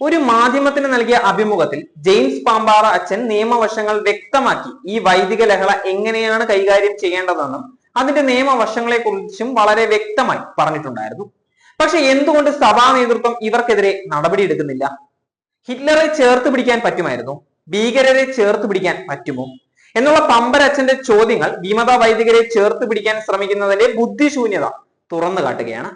ഒരു മാധ്യമത്തിന് നൽകിയ അഭിമുഖത്തിൽ ജെയിംസ് പാമ്പാറ അച്ഛൻ നിയമവശങ്ങൾ വ്യക്തമാക്കി ഈ വൈദിക ലഹള എങ്ങനെയാണ് കൈകാര്യം ചെയ്യേണ്ടതെന്നും അതിന്റെ നിയമവശങ്ങളെ കുറിച്ചും വളരെ വ്യക്തമായി പറഞ്ഞിട്ടുണ്ടായിരുന്നു. പക്ഷെ എന്തുകൊണ്ട് സഭാ നേതൃത്വം ഇവർക്കെതിരെ നടപടി എടുക്കുന്നില്ല? ഹിറ്റ്ലറെ ചേർത്ത് പിടിക്കാൻ പറ്റുമായിരുന്നു? ഭീകരരെ ചേർത്ത് പിടിക്കാൻ പറ്റുമോ? എന്നുള്ള പമ്പരച്ഛന്റെ ചോദ്യങ്ങൾ വിമത വൈദികരെ ചേർത്ത് പിടിക്കാൻ ശ്രമിക്കുന്നതിന്റെ ബുദ്ധിശൂന്യത തുറന്നു കാട്ടുകയാണ്.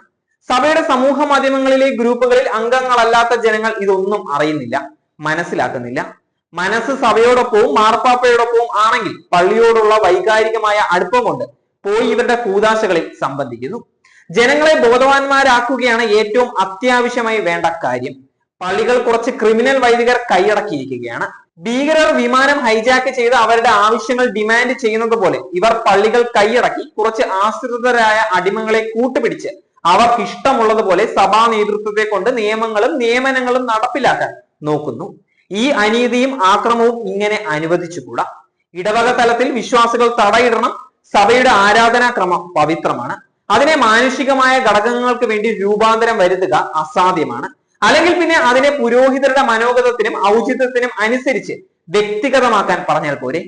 സഭയുടെ സമൂഹ മാധ്യമങ്ങളിലെ ഗ്രൂപ്പുകളിൽ അംഗങ്ങളല്ലാത്ത ജനങ്ങൾ ഇതൊന്നും അറിയുന്നില്ല മനസ്സിലാക്കുന്നില്ല. മനസ്സ് സഭയോടൊപ്പവും മാർപ്പാപ്പയോടൊപ്പവും ആണെങ്കിൽ പള്ളിയോടുള്ള വൈകാരികമായ അടുപ്പം കൊണ്ട് പോയി ഇവരുടെ കൂതാശകളിൽ സംബന്ധിക്കുന്നു. ജനങ്ങളെ ബോധവാന്മാരാക്കുകയാണ് ഏറ്റവും അത്യാവശ്യമായി വേണ്ട കാര്യം. പള്ളികൾ കുറച്ച് ക്രിമിനൽ വൈദികർ കൈയടക്കിയിരിക്കുകയാണ്. ഭീകരർ വിമാനം ഹൈജാക്ക് ചെയ്ത് അവരുടെ ആവശ്യങ്ങൾ ഡിമാൻഡ് ചെയ്യുന്നത് പോലെ ഇവർ പള്ളികൾ കൈയടക്കി കുറച്ച് ആശ്രിതരായ അടിമകളെ കൂട്ടുപിടിച്ച് അവർക്ക് ഇഷ്ടമുള്ളതുപോലെ സഭാ നേതൃത്വത്തെ കൊണ്ട് നിയമങ്ങളും നിയമനങ്ങളും നടപ്പിലാക്കാൻ നോക്കുന്നു. ഈ അനീതിയും ആക്രമവും ഇങ്ങനെ അനുവദിച്ചുകൂടാ. ഇടവക തലത്തിൽ വിശ്വാസികൾ തടയിടണം. സഭയുടെ ആരാധനാക്രമം പവിത്രമാണ്. അതിനെ മാനുഷികമായ ഘടകങ്ങൾക്ക് വേണ്ടി രൂപാന്തരം വരുത്തുക അസാധ്യമാണ്. അല്ലെങ്കിൽ പിന്നെ അതിനെ പുരോഹിതരുടെ മനോഗതത്തിനും ഔചിത്യത്തിനും അനുസരിച്ച് വ്യക്തിഗതമാക്കാൻ പറഞ്ഞാൽ പോരെ.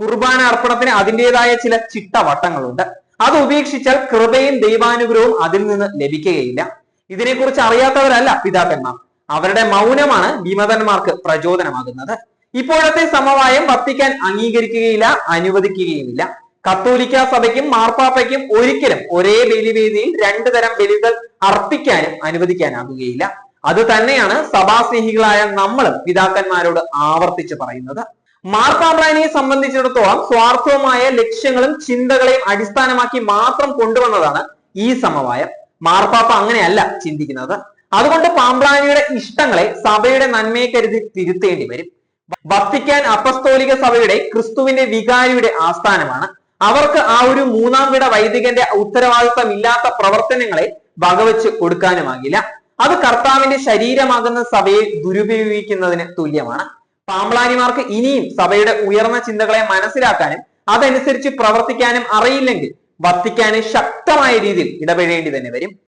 കുർബാന അർപ്പണത്തിന് അതിന്റെതായ ചില ചിട്ടവട്ടങ്ങളുണ്ട്. അത് ഉപേക്ഷിച്ചാൽ കൃപയും ദൈവാനുഗ്രഹവും അതിൽ നിന്ന് ലഭിക്കുകയില്ല. ഇതിനെക്കുറിച്ച് അറിയാത്തവരല്ല പിതാക്കന്മാർ. അവരുടെ മൗനമാണ് വിമതന്മാർക്ക് പ്രചോദനമാകുന്നത്. ഇപ്പോഴത്തെ സമവായം വത്തിക്കാൻ അംഗീകരിക്കുകയില്ല അനുവദിക്കുകയുമില്ല. കത്തോലിക്ക സഭയ്ക്കും മാർപ്പാപ്പയ്ക്കും ഒരിക്കലും ഒരേ ബലിവേദിയിൽ രണ്ടു തരം ബലികൾ അർപ്പിക്കാനും അനുവദിക്കാനാകുകയില്ല. അത് തന്നെയാണ് സഭാസ്നേഹികളായ നമ്മളും പിതാക്കന്മാരോട് ആവർത്തിച്ച് പറയുന്നത്. മാർപ്പാപ്പാനെ സംബന്ധിച്ചിടത്തോളം സ്വാർത്ഥവുമായ ലക്ഷ്യങ്ങളും ചിന്തകളെയും അടിസ്ഥാനമാക്കി മാത്രം കൊണ്ടുവന്നതാണ് ഈ സമവായം. മാർപ്പാപ്പ അങ്ങനെയല്ല ചിന്തിക്കുന്നത്. അതുകൊണ്ട് പാമ്പ്രാനിയുടെ ഇഷ്ടങ്ങളെ സഭയുടെ നന്മയെ കരുതി തിരുത്തേണ്ടി വരും. വത്തിക്കാൻ അപ്പസ്തോലിക സഭയുടെ ക്രിസ്തുവിന്റെ വികാരിയുടെ ആസ്ഥാനമാണ്. അവർക്ക് ആ ഒരു മൂന്നാം വിട വൈദികന്റെ ഉത്തരവാദിത്തം ഇല്ലാത്ത പ്രവർത്തനങ്ങളെ വകവെച്ച് കൊടുക്കാനുമാകില്ല. അത് കർത്താവിന്റെ ശരീരമാകുന്ന സഭയെ ദുരുപയോഗിക്കുന്നതിന് തുല്യമാണ്. പാമ്പ്ലാനിമാർക്ക് ഇനിയും സഭയുടെ ഉയർന്ന ചിന്തകളെ മനസ്സിലാക്കാനും അതനുസരിച്ച് പ്രവർത്തിക്കാനും അറിയില്ലെങ്കിൽ വത്തിക്കാന് ശക്തമായ രീതിയിൽ ഇടപെടേണ്ടി തന്നെ വരും.